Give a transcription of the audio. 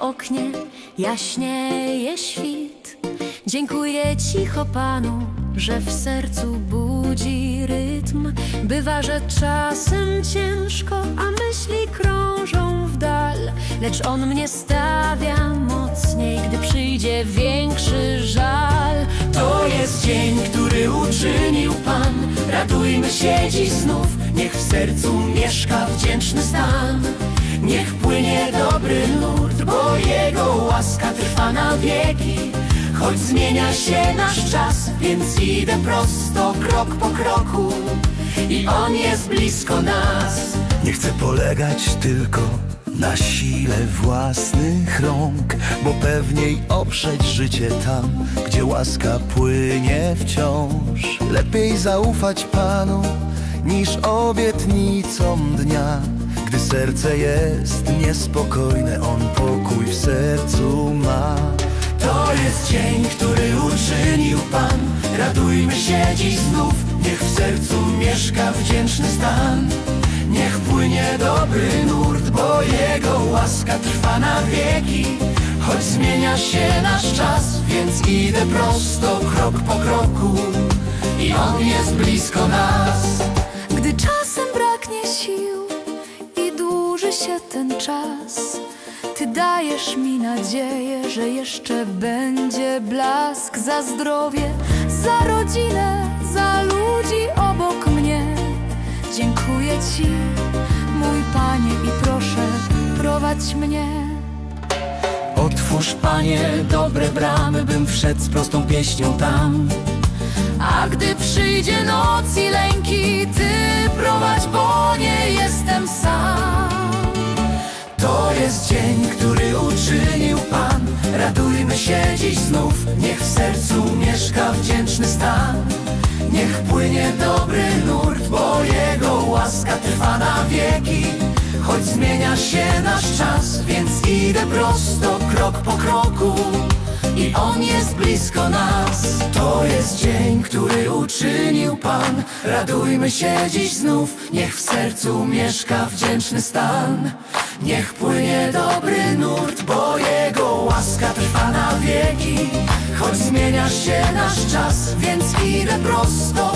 oknie jaśnieje świt. Dziękuję cicho Panu, że w sercu budzi rytm. Bywa, że czasem ciężko, a myśli krążą w dal. Lecz On mnie stawia mocniej, gdy przyjdzie większy żal. To jest dzień, który uczynił Pan Radujmy się dziś znów Niech w sercu mieszka wdzięczny stan Niech dobry nurt Bo Jego łaska trwa na wieki Choć zmienia się nasz czas Więc idę prosto, krok po kroku I On jest blisko nas Nie chcę polegać tylko na sile własnych rąk, bo pewniej oprzeć życie tam, gdzie łaska płynie wciąż. Lepiej zaufać Panu niż obietnicom dnia. Serce jest niespokojne, On pokój w sercu ma. To jest dzień, który uczynił Pan. Radujmy się dziś znów. Niech w sercu mieszka wdzięczny stan. Niech płynie dobry nurt Bo Jego łaska trwa na wieki. Choć zmienia się nasz czas Więc idę prosto, krok po kroku. I On jest blisko nas dajesz mi nadzieję, że jeszcze będzie blask za zdrowie, za rodzinę, za ludzi obok mnie. Dziękuję Ci, mój Panie, i proszę, prowadź mnie. Otwórz, Panie, dobre bramy Bym wszedł z prostą pieśnią tam A gdy przyjdzie noc trwa na wieki. Choć zmienia się nasz czas Więc idę prosto, krok po kroku. I On jest blisko nas. To jest dzień, który uczynił Pan. Radujmy się dziś znów. Niech w sercu mieszka wdzięczny stan. Niech płynie dobry nurt Bo Jego łaska trwa na wieki. Choć zmienia się nasz czas Więc idę prosto,